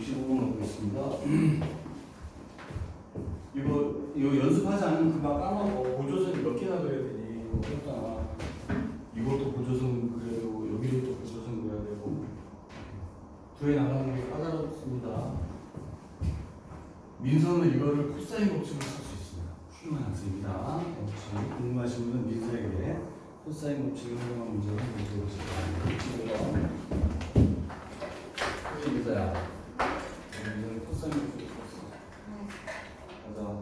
65번 갖고 있습니다. 이거 이거 연습하지 않으면 금방 까먹어. 보조선이 몇 개나 그려야 되니? 어렵잖아. 이것도 보조선 되고 여기도 또 보조선 그려야 되고 구해 나가는 게 까다롭습니다. 민서는 이거를 코사인 법칙을 쓸수 있습니다. 훌륭한 학생입니다. 혹시 궁금하신 분은 민서에게 코사인 법칙을 활용한 문제를 바랍니다. 그래 민서야. 민서는 코사인 법칙을 썼어. 맞아.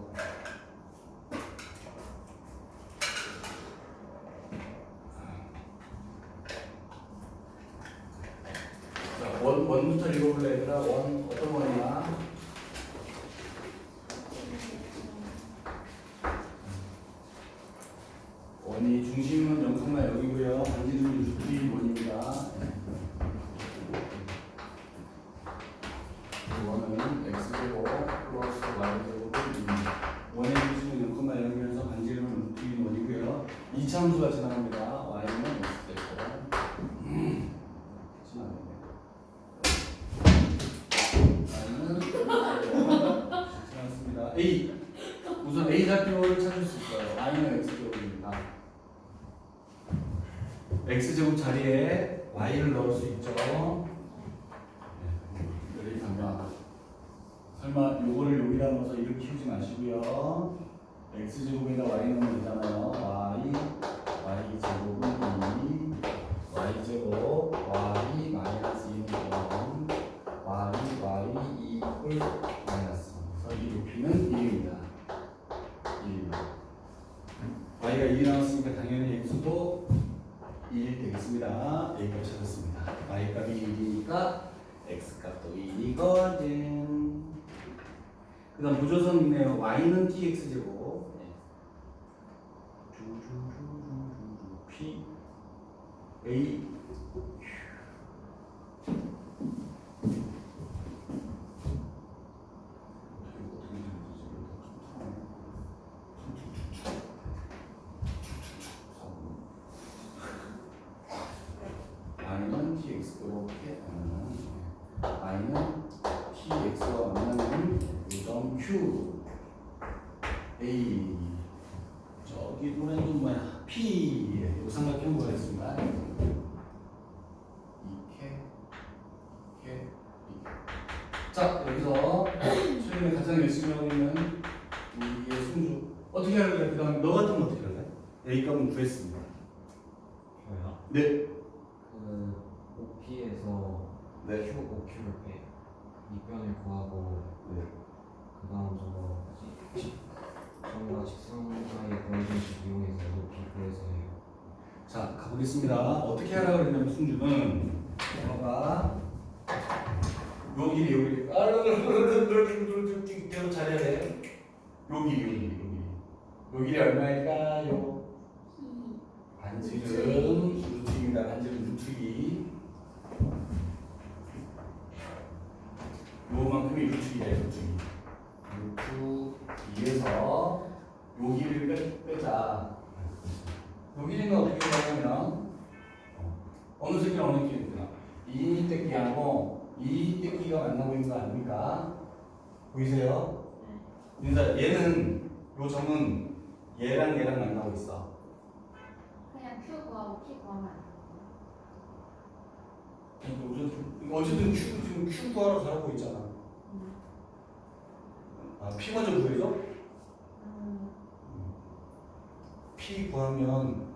자, 원, 원부터 읽어볼래, 얘들아? 원, 어떤 원이야? 원이 중심은 0, 여기고요. 반지름은 루트인 원입니다. 이 원은 x제곱 플러스 y제곱입니다. 원의 중심은 0, 0이면서 반지름은 루트인 원이고요. 이차함수가 지나갑니다. y는 x제곱. 음. 지나가네요. y는 지났습니다. A 우선 A 좌표를 찾을 수 있어요. y는 x제곱입니다. X제곱 자리에 y를 넣을 수 있죠. 네, 여기 가면 설마 요거를 여기다 넣어서 이렇게 키우지 마시고요. x제곱에다 y 넣으면 되잖아요. y y 제곱은 2 y 제곱 y 마이너스 2는 0 y y 2 이퀄 마이너스 그래서 이 높이는 1입니다. 1입니다. y가 1이 나왔으니까 당연히 1 되겠습니다. A값 찾았습니다. Y값이 1이니까 X값도 1이거든. 그 다음 부조선 있네요. Y는 TX제곱 y는 tx 이렇게 y는 tx와 만나는 요점 q. A. 저기 노래는 뭐야? P. 요 삼각형 보겠습니다. 이렇게 이렇게 자 여기서 최근에 가장 열심히 하고 있는 우리의 승주 어떻게 할래? 그 다음 너 같으면 어떻게 할래? a 값은 구했습니다. 저요? 네. 그 OP에서 네. Q, OQ를 빼 이변을 구하고 네. 그 다음 저거 뭐지? 점과 직선 사이에 떨어진 식 이용해서 높이 구해서 해요 자 가보겠습니다. 어떻게 하라고 그랬냐면 승주는 봐봐 여기 여기 아르르르르르르르 계속 잘해야 돼. 여기 여기 여기 여기 얼마일까요? 반지름 루트입니다. 반지름 루트기 요만큼이 루트기래 루트기 루트 2에서 여기를 빼, 빼자. 여기는 어떻게 되냐면 어느 새끼랑 어느 새끼구나? 이 떼끼하고 이 떼끼가 만나고 있는 거 아닙니까? 보이세요? 그러니까 얘는 요 점은 얘랑 얘랑 만나고 있어. 그냥 Q 구하고 P 구하면 안 어쨌든, 어쨌든 Q, 지금 Q 구하러 가고 있잖아 음. 아, P 먼저 구해줘? 음. P 구하면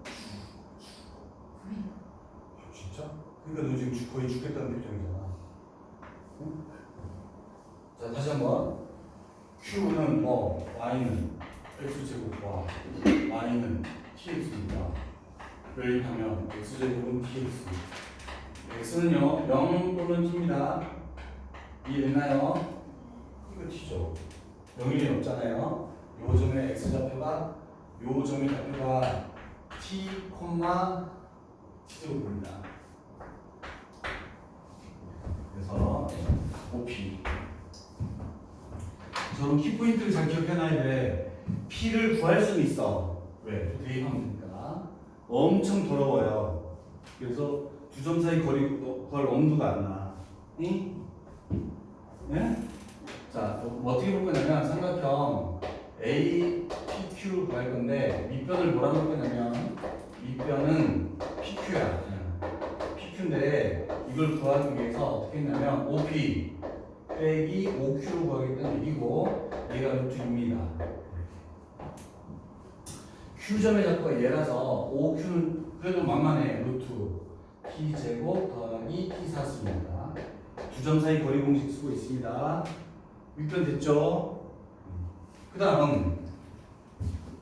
진짜? 그러니까 너 지금 죽- 거의 죽겠다는 표정이잖아. 응? 자 다시 한번 Q는 뭐 Y는 X 제곱과 Y는 TX입니다. 여기하면 X 제곱은 TX. X는요 0 또는 T입니다. 이해됐나요? 이거 T죠. 0일이 없잖아요. 요 점의 X 좌표가 요 점의 좌표가 T, T제곱입니다. 그래서 OP 저런 키포인트를 잘 기억해놔야 돼. P를 구할 수는 있어. 왜? 대입하면 되니까. 엄청 더러워요. 그래서 두 점 사이 거리 구할 엄두가 안 나. 응? 네? 자, 뭐 어떻게 볼 거냐면 삼각형 A, PQ 구할 건데 밑변을 뭐라고 할 거냐면 밑변은 PQ야. PQ인데 이걸 구하기 위해서 어떻게 했냐면 OP 빼기 OQ로 구하겠다는 얘기고 얘가 루트입니다. Q점의 잡고가 얘라서 OQ는 그래도 만만해 루트 T 제곱 더하기 T 사수입니다. 두 점 사이 거리 공식 쓰고 있습니다. 밑변 됐죠? 그 다음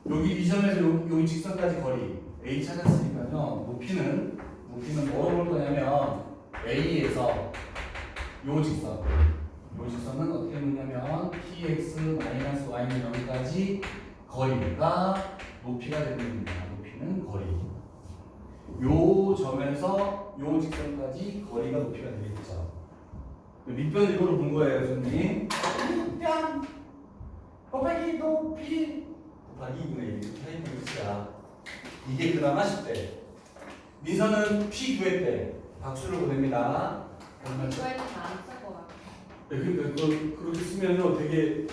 여기 이 점에서 여기, 여기 직선까지 거리 A 찾았으니까요 높이는 높이는 뭐로 볼 거냐면 A에서 요 직선 요 직선은 어떻게 보냐면 tx 마이너스 y는 0까지 거리가 높이가 되는 겁니다 높이는 거리 요 점에서 요 직선까지 거리가 높이가 되겠죠. 밑변 이거로 본 거예요 선생님. 밑변 곱하기 높이 곱하기 2분의 1 타입 루트야. 이게 그나마 쉽대. 민서는 P 구했대. 박수를 보냅니다. 그러면 이거에서 다안쓸것 같아. 네, 그러니까 그, 그렇게 쓰면요 되게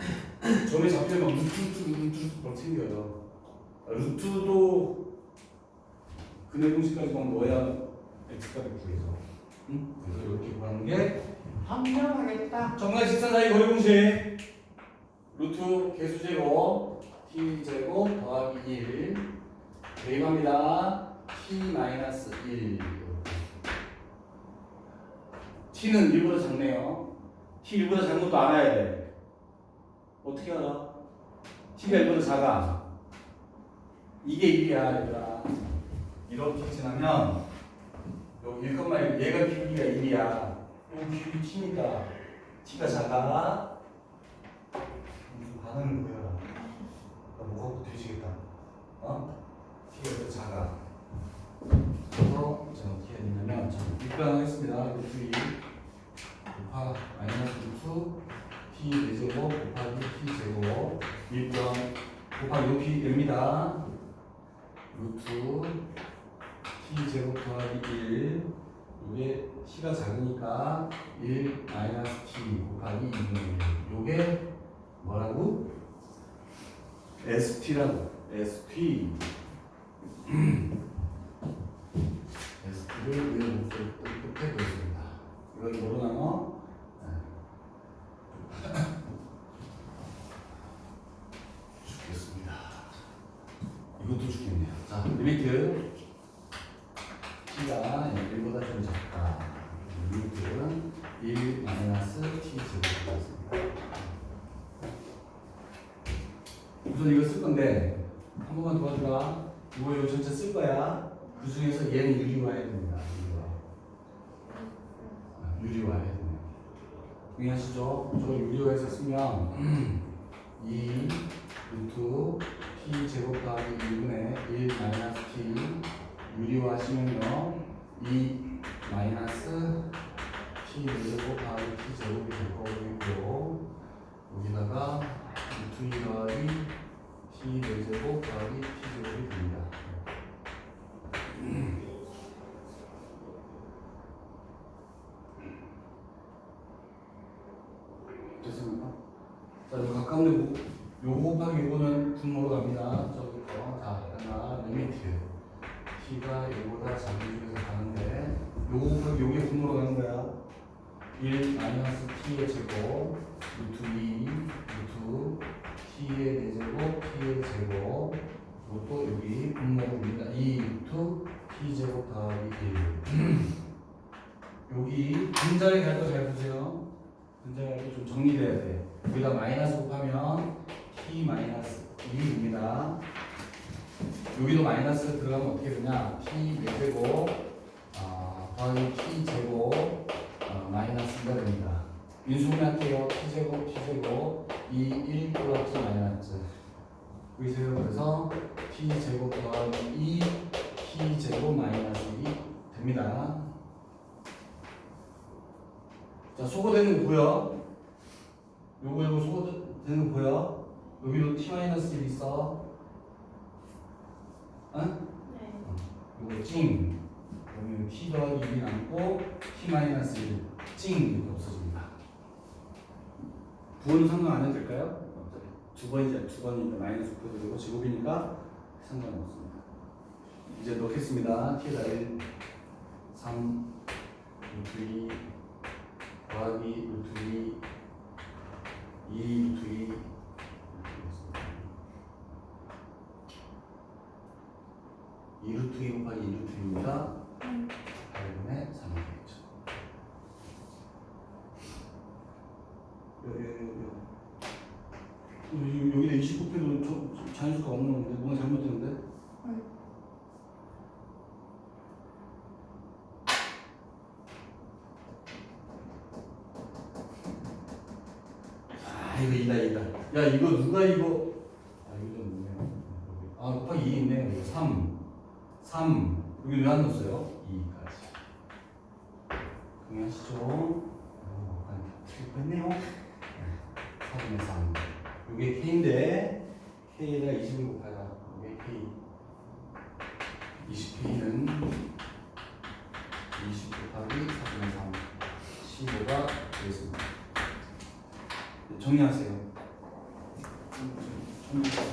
점에 잡히면 막 루트 루트 루트 막 생겨요. 아, 루트도 근해 공식까지 막 넣어야 x값이 구해서. 응? 그래서 이렇게 구하는 게 현명하겠다. 정말 사이 거리 공식 루트 개수 제곱 t 제곱 더하기 1 대입합니다. T 마이너스 1 t는 1보다 작네요. T 1보다 작은 것도 알아야 돼. 어떻게 알아? t가 1보다 작아. 이게 1이야 얘들아 이렇게 지나면 여기 1,1 얘가 길이가 1이야. 여기 길이 t니까 t가 작아. 무슨 반응을 보여라. 나 뭐가 뒤지겠다. 어? t가 더 작아. 그래서 제가 어떻게 해야 되냐면 자, 입변하겠습니다. 루트 2 곱하 마이너스 루트 t 4제곱 곱하기 t 제곱. 입변 곱하기 높이 됩니다. 루트 t 제곱 더하기 1 t가 작으니까 1 마이너스 t 곱하기 2분의 1 요게 뭐라고? st라고 st ST를 위에 목소리 끝에 보였습니다. 이걸 뭐로 나눠? 네. 죽겠습니다. 이것도 죽겠네요. 자, 리미트 t가 1보다 좀 작다. 리미트는 1 마이너스 t 제곱이었습니다. 우선 이거 쓸 건데 한 번만 도와주라. 이거 이거 전체 쓸 거야. 그 중에서 얘는 유리화해야 됩니다. 유리화. 유리화 해야 됩니다. 이해하시죠? 저 유리화해서 쓰면 2 루트 t 제곱 더하기 2분의 1 마이너스 t 유리화 하시면요 2 마이너스 t 제곱 더하기 t 제곱이 될 거고요 여기다가 루트 2 더하기 t 4제곱 더하기 t 제곱이 됩니다. 됐습니까? 자, 이거 가까운데 요거 곱하기 요거는 분모로 갑니다. 저기 거. 자, 하나 리미트. t가 요보다 작은 중에서 가는데 요거 곱하기 요게 분모로 가는 거야. 1 마이너스 t의 제곱 루트 2 루트 t의 4제곱 t의 제곱 이것도 여기 분모입니다. 2 루트 t 제곱 더하기 1 여기 갈거잘 보세요. 갈거좀 정리돼야 돼. 여기다 마이너스 곱하면 t 마이너스 1입니다. 여기도 마이너스 들어가면 어떻게 되냐? t 4제곱 아, 더하기 t 제곱 어, 마이너스가 됩니다. 인수분할게요. t제곱 t제곱 이1 플러스 마이너스 보이세요? 그래서 t제곱 더하기 2 t제곱 마이너스 1이 됩니다. 자 소거되는 거 보여? 요거 요거 소거되는 거 보여? 여기도 t 마이너스 1 있어. 응? 네. 요거 찡. 그러면 t 더하기 1이 남고 t 마이너스 1 찡. 이렇게 없어집니다. 부호는 상관 안 해도 될까요? 두 번이자 두 번이니까 마이너스 부호 되고 제곱이니까 상관없습니다. 이제 넣겠습니다. t에다 1, 3, 루트 2, 더하기 루트 2, 2 루트 2 이렇게 되겠습니다. 2 루트 2 곱하기 2 루트 2입니다. 8분의 3이 되겠죠. 여, 여, 여, 여. 여기, 여기다 20 곱해도 저, 자연수가 없는 건데 뭔가 잘못됐는데? 아 이거 이다 이다 야 이거 누가 이거 아 이거 좀 있네요 아 곱하기 2 있네 이거 3 3 여기 왜 안 넣었어요? 2까지 동의하시죠? 틀렸네요 3분의 3 이게 K인데 K에다 20을 곱하라 이게 K 20K는 20 곱하기 4분의 3 15가 되겠습니다 정리하세요. 정리하세요. 네.